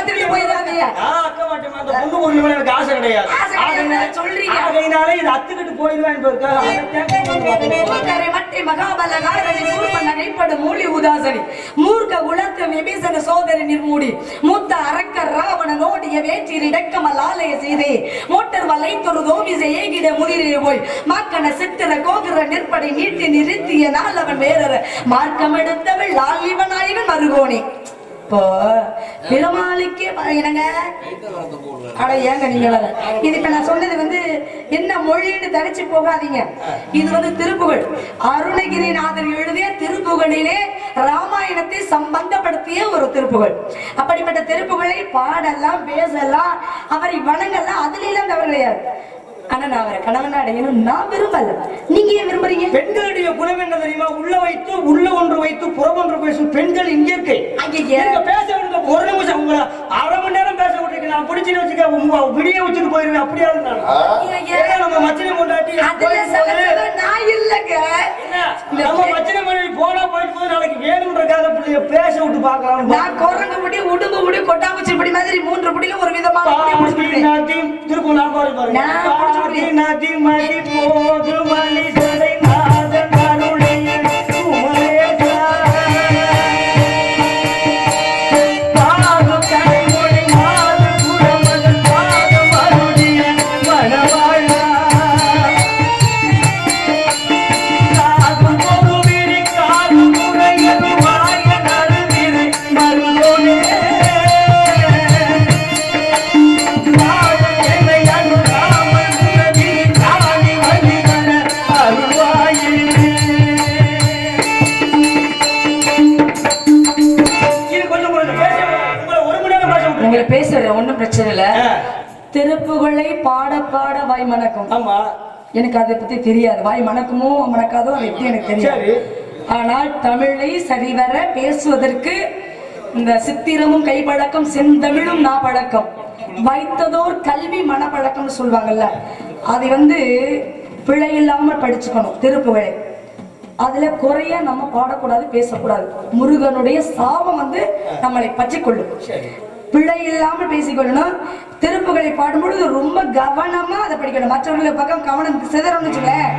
கத்துக்கிட்டு போயிடாதீங்க நான் அக்க மாட்டேன் அந்த பொண்ணு பொண்ணு மேல எனக்கு ஆசை கிடையாது. ஆசை சொல்றீங்க. ஆகையினால இது அத்துக்கிட்டு போயிடுவேன் என்பதற்காக மற்றி மகாபலகாரணி நகைப்படு மூலி உதாசனி மூர்க்க உலர்த்த விபீசன சோதரி நிர்மூடி. மூத்த அரக்க ராவண நோடிய வேற்றில் இடக்கமல் ஆலய செய்தே மோட்டர் வலை தொரு தோமிசை ஏகிட முதிரே போய். மாக்கன சித்திர கோகுர நிற்படை நீட்டி நிறுத்திய நாள் அவன் வேறற மார்க்கம் எடுத்தவள் லாலிவ நாயகன் மருகோணி. இப்போ பெருமாளுக்கே என்னங்க? அட ஏங்க நீங்க வேற இது இப்ப நான் சொன்னது வந்து என்ன மொழின்னு தனிச்சு போகாதீங்க. இது வந்து திருப்புகழ். அருணகிரிநாதர் எழுதிய திருப்புகழிலே ராமாயணத்தை சம்பந்தப்படுத்திய ஒரு திருப்புகழ். அப்படிப்பட்ட திருப்புகழை பாடலாம் பேசலாம் அவரை வணங்கலாம் அதுல எல்லாம் தவறு கிடையாது. ஆனா நான் அவரை கணவன் அடையணும் நான் விரும்பல. நீங்க ஏன் விரும்புறீங்க? பெண்கள் குணம் என்ன தெரியுமா? உள்ள வைத்து உள்ள ஒன்று வைத்து புறம் ஒன்று பேசும் பெண்கள் இயற்கை ஐயையே. நீங்க பேச விடுங்க ஒரு நிமிஷம் உங்களை அரை மணி நேரம் பேச விட்டுருக்கு நான் பிடிச்சின்னு வச்சுக்க உங்க விடிய வச்சுட்டு போயிருவேன். ஐயையே. ஏன்னா நம்ம மச்சினை கொண்டாட்டி நான் இல்லைங்க. நம்ம மச்சினை மனைவி போனா போயிட்டு போது நாளைக்கு வேணும்ன்றக்காக பிள்ளைய பேச விட்டு பார்க்கலாம். நான் குரங்கு முடி உடும்பு முடி கொட்டாங்குச்சி முடி மாதிரி மூன்று முடியில ஒரு. நாட்டி திருப்பூர் நான் பாரு பாருங்க. போது மணி வாய் மணக்கும். எனக்கு அதை பத்தி தெரியாது. வாய் மணக்குமோ மணக்காதோ அது எப்படி எனக்கு. தெரியாது. ஆனால் தமிழை சரிவர பேசுவதற்கு இந்த சித்திரமும் கைப்பழக்கம் செந்தமிழும் நாப்பழக்கம். வைத்ததோர் கல்வி மனப்பழக்கம்னு சொல்லுவாங்கல்ல அதை வந்து பிழை இல்லாமல் படிச்சுக்கணும் திருப்புகழை. அதுல குறைய நம்ம பாடக்கூடாது பேசக்கூடாது. முருகனுடைய சாபம் வந்து நம்மளை பற்றிக்கொள்ளும். பிழை இல்லாம பேசிக்கொள்ளணும். திருப்புகளை பாடும்பொழுது ரொம்ப கவனமா அதை படிக்கணும். மற்றவர்களை பக்கம் கவனம் சிதறணும்னு வச்சுக்கோங்களேன்.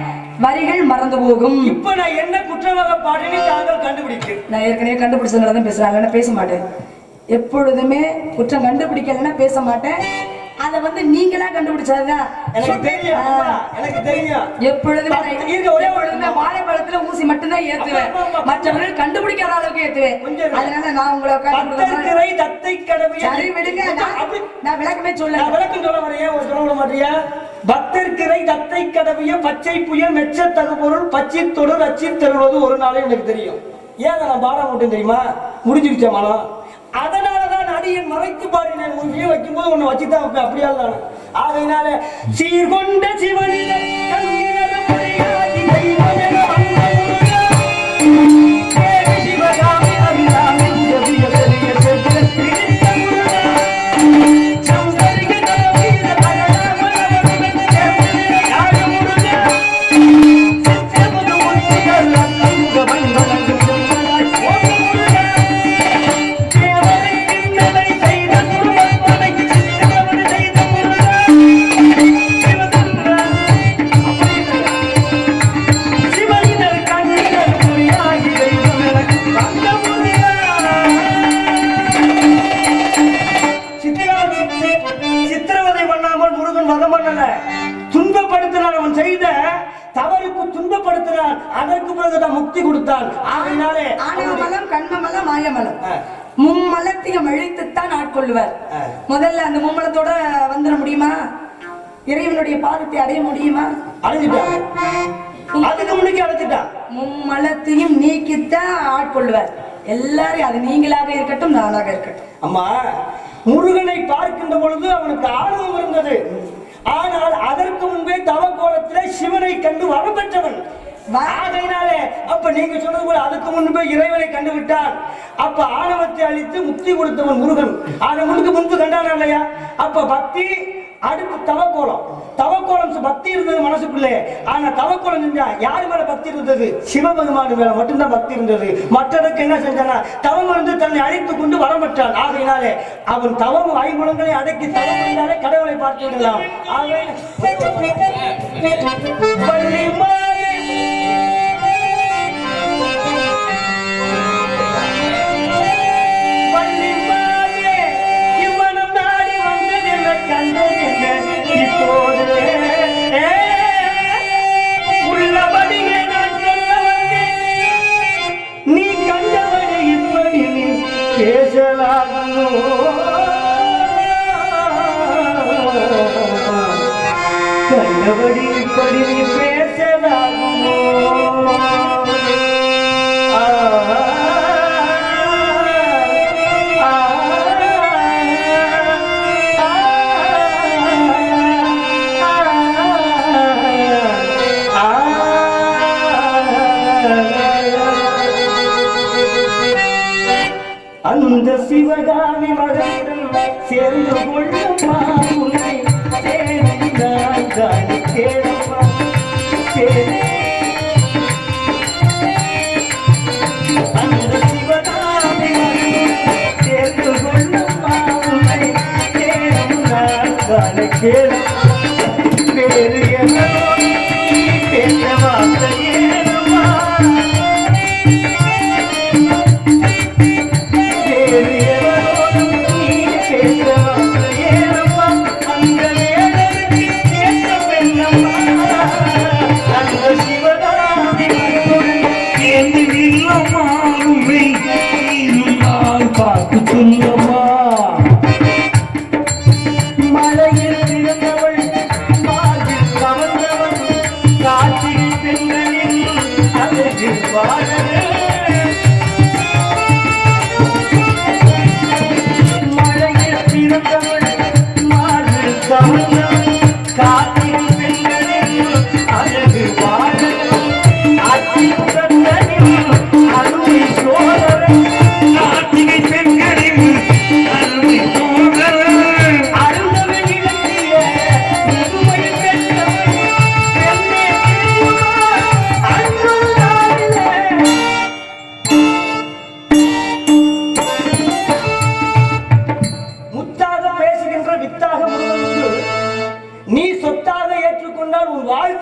வரிகள் மறந்து போகும். இப்ப நான் என்ன குற்றமாக பாடுன்னு தாங்கள் கண்டுபிடிக்கு. நான் ஏற்கனவே கண்டுபிடிச்சதுனால தான் இல்லைன்னா பேச மாட்டேன். எப்பொழுதுமே குற்றம் கண்டுபிடிக்கலைன்னா பேச மாட்டேன். அதை வந்து நீங்களா கண்டுபிடிச்சதுதான் எனக்கு தெரியும் எனக்கு தெரியும். எப்பொழுதுமே ஒரே எப்பொழுதுமே வாழைப்பழத்துல ஊசி மட்டும்தான் ஏத்துவேன் மற்றவர்கள் கண்டுபிடிக்காத அளவுக்கு ஏத்துவேன். அதனால நான் உங்களை உட்கார்ந்து தத்தை கடவுள். சரி விடுங்க. நான் விளக்கமே சொல்ல விளக்கம் சொல்ல வரேன். ஒரு சொல்ல மாட்டியா பக்தர்கிறை தத்தை கடவிய பச்சை புய மெச்ச தகுபொருள் பச்சை தொடர் அச்சி தருவது ஒரு நாளே எனக்கு தெரியும். ஏன் நான் பாட மாட்டேன் தெரியுமா? முடிஞ்சிருச்ச மனம்? அதனாலதான் அடியன் மறைத்து பாடினேன் உன் வைக்கும்போது உன்னை வச்சுதான் அப்படியா தானே ஆகையினால சீர்கொண்ட சிவனிலே பண்ணல துன்பப்படுத்தினான் அவன் செய்த தவறுக்கு துன்பப்படுத்தினான் அதற்கு பிறகுதான் முக்தி கொடுத்தான். ஆகையினாலே ஆணவமலம் கண்மமலம் மாயமலம். மும்மலத்தையும் அழித்துத்தான் ஆட்கொள்ளுவார். முதல்ல அந்த மும்மலத்தோட வந்துட முடியுமா? இறைவனுடைய பாதத்தை அடைய முடியுமா? அழைஞ்சிட்டான் அதுக்கு முன்னுக்கு அழைச்சிட்டான் மும்மலத்தையும் நீக்கித்தான் ஆட்கொள்ளுவார். எல்லாரையும் அது நீங்களாக இருக்கட்டும் நானாக இருக்கட்டும். அம்மா முருகனை பார்க்கின்ற பொழுது அவனுக்கு ஆர்வம் இருந்தது. ஆனால் அதற்கு முன்பே தவக்கோலத்திலே சிவனை கண்டு வரம் பெற்றவன். ஆகையினாலே அப்ப நீங்க சொன்னது போல அதுக்கு முன்பே இறைவனை கண்டு விட்டான் அப்ப ஆணவத்தை அழித்து முக்தி கொடுத்தவன் முருகன். ஆக முன்னுக்கு முன்பு கண்டானா இல்லையா? அப்ப பக்தி அடுத்து தவக்கோலம். தவக்கோலம் பக்தி இருந்தது மனசுக்குள்ளே. ஆனா தவக்கோலம் செஞ்சா யாரு மேல பக்தி இருந்தது? சிவபெருமான் மேல மட்டும்தான் பக்தி இருந்தது. மற்றதுக்கு என்ன செஞ்சானா தவம் இருந்து தன்னை அழைத்து கொண்டு வரமற்றான் ஆகையினாலே அவன் தவம் ஐங்குணங்களை அடக்கி தவம் இருந்தாலே கடவுளை பார்த்து விடலாம் ஆகவே சேர்ந்து கொள்ளுமா உன்னை சேர்ந்தான் தான் கேளம்மா கேளு அந்த சிவகாமி மகனிடம் சேர்ந்து கொள்ளுமா உன்னை சேர்ந்தான் தான் கேளம்மா வேறு நீருந்தால் பார்த்து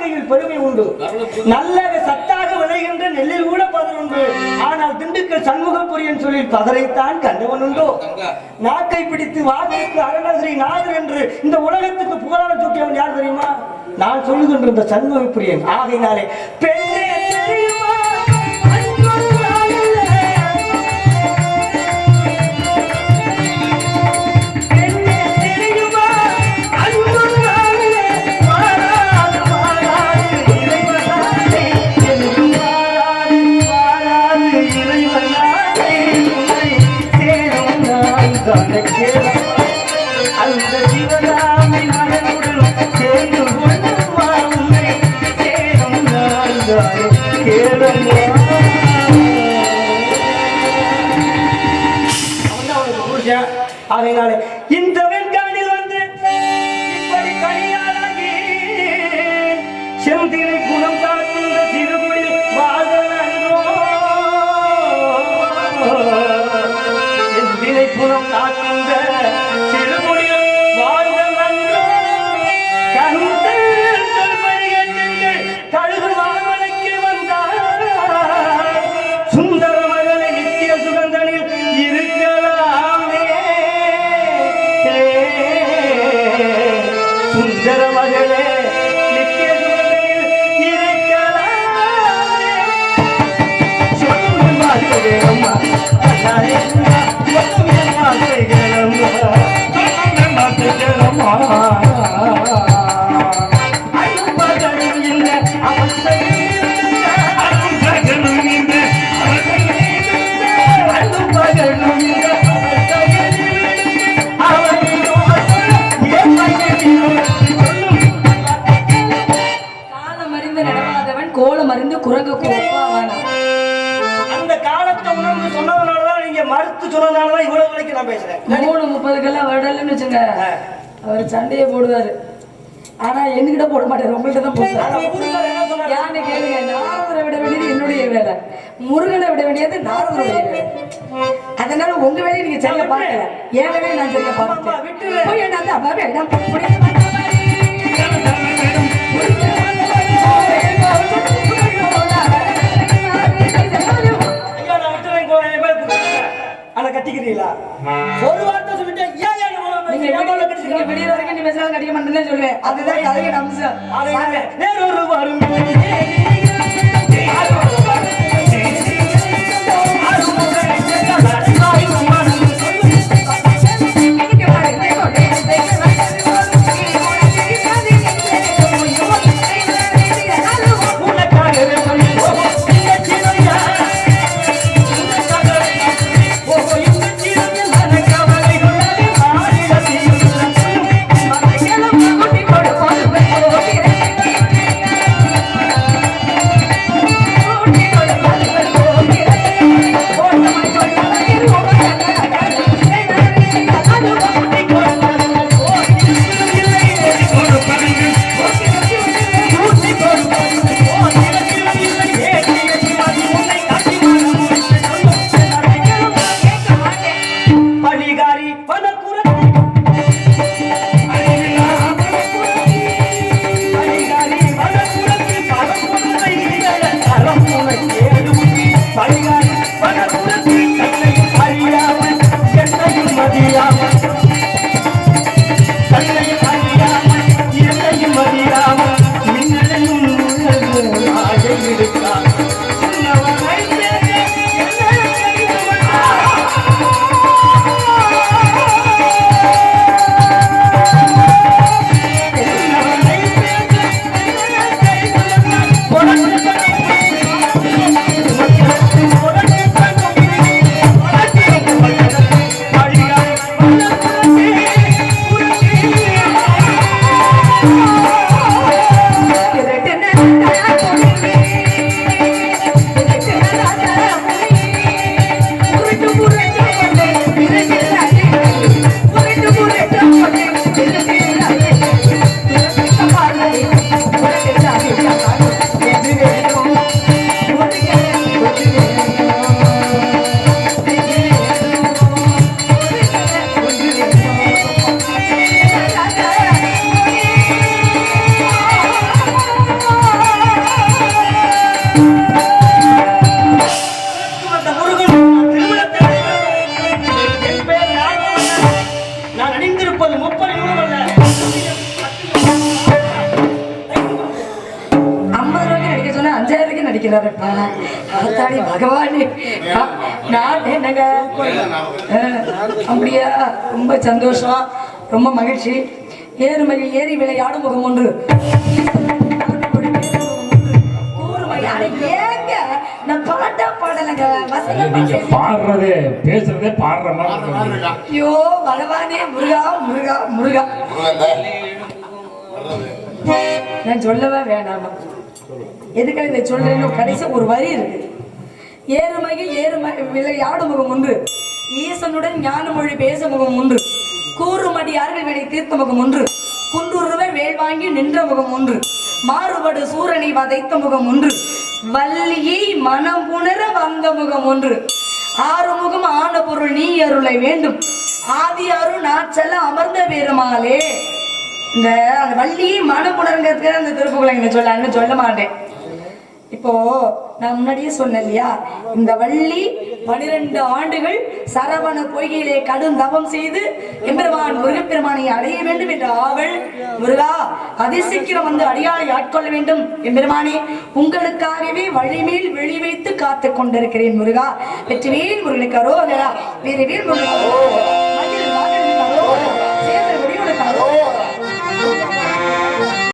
உன் வாழ்க்கையில் பெருமை உண்டு. நல்ல சத்தாக விளைகின்ற நெல்லில் கூட பதர் உண்டு. ஆனால் திண்டுக்கல் சண்முகபுரியன் சொல்லி பதரைத்தான் கண்டவன் உண்டோ. நாக்கை பிடித்து வாக்குக்கு அருணகிரி நாதர் என்று இந்த உலகத்துக்கு புகழார சூட்டியவன் யார் தெரியுமா? நான் சொல்லுகின்ற இந்த சண்முகப்பிரியன் ஆகையினாலே பெண்ணே தெரியுமா? அதனால இந்த I'm நான் பேசுறேன் மூணு முப்பதுக்கெல்லாம் விடலன்னு வச்சுங்க அவர் சண்டையை போடுவாரு. ஆனா என்கிட்ட போட மாட்டாரு. உங்கள்கிட்ட தான் போடுவாரு? யான்னு கேளுங்க. நாரதரை விட வேண்டியது என்னுடைய வேலை. முருகனை விட வேண்டியது நாரதருடைய வேலை. அதனால உங்க வேலையை நீங்க சரியா பார்க்கல. என் வேலையை நான் சரியா பார்த்துட்டேன். விட்டுரு. போய் என்ன அம்மா வேண்டாம் கட்டிக்கிறீங்களா ஒரு வார்த்தை சொல்லிட்டேன் ஏன் நீங்க? விடிய வரைக்கும் நீ பேசினாலும் கடிக்க மாட்டேன்னு சொல்லுவேன். அதுதான் அழகிய அம்சம். வேறொரு வரும் அப்படியா? ரொம்ப சந்தோஷம். ரொம்ப மகிழ்ச்சி. ஏறுமயில் ஏறி விளையாடும் முகம் ஒன்று. கூறுமயில் அட ஏங்க நான் பாட்டா பாடலைங்க. வசனம் நீங்க. பாடுறதே பேசுறதே பாடுற மாதிரி இருக்கு. ஐயோ பகவானே முருகா முருகா முருகா. நான் சொல்லவே வேணாமா. எதுக்காக இதை சொல்றேன்னு கடைசி ஒரு வரி இருக்கு. ஏறுமகி ஏறும விளையாடு முகம் ஒன்று? ஈசனுடன் ஞான மொழி பேச முகம் ஒன்று. கூறுமடி அருள் வினை தீர்த்த முகம் ஒன்று. குன்றுருவ வேல் வாங்கி நின்ற முகம் ஒன்று. மாறுபடு சூரனை வதைத்த முகம் ஒன்று. வள்ளியை மனம் உணர வந்த முகம் ஒன்று. ஆறுமுகம் ஆன பொருள் நீ அருளை வேண்டும். ஆதி அருள் நாச்சல அமர்ந்த பெருமாளே. இந்த அந்த மனம் உணர்ங்கிறதுக்கு அந்த திருப்புகளை சொல்ல சொல்ல மாட்டேன். இப்போ நான் முன்னாடியே சொன்னேன் இல்லையா? இந்த வள்ளி பனிரெண்டு ஆண்டுகள் சரவண பொய்கையிலே கடும் தவம் செய்து எம்பெருமான் முருகப்பெருமானை அடைய வேண்டும் என்ற ஆவல். முருகா அதிசீக்கிரம் வந்து அடியாளை ஆட்கொள்ள வேண்டும். எம்பெருமானே உங்களுக்காகவே வழிமேல் வெளி வைத்து காத்து கொண்டிருக்கிறேன் முருகா. வெற்றிவேல் முருகனுக்கு அரோகரா வீரவேல் முருகனுக்கு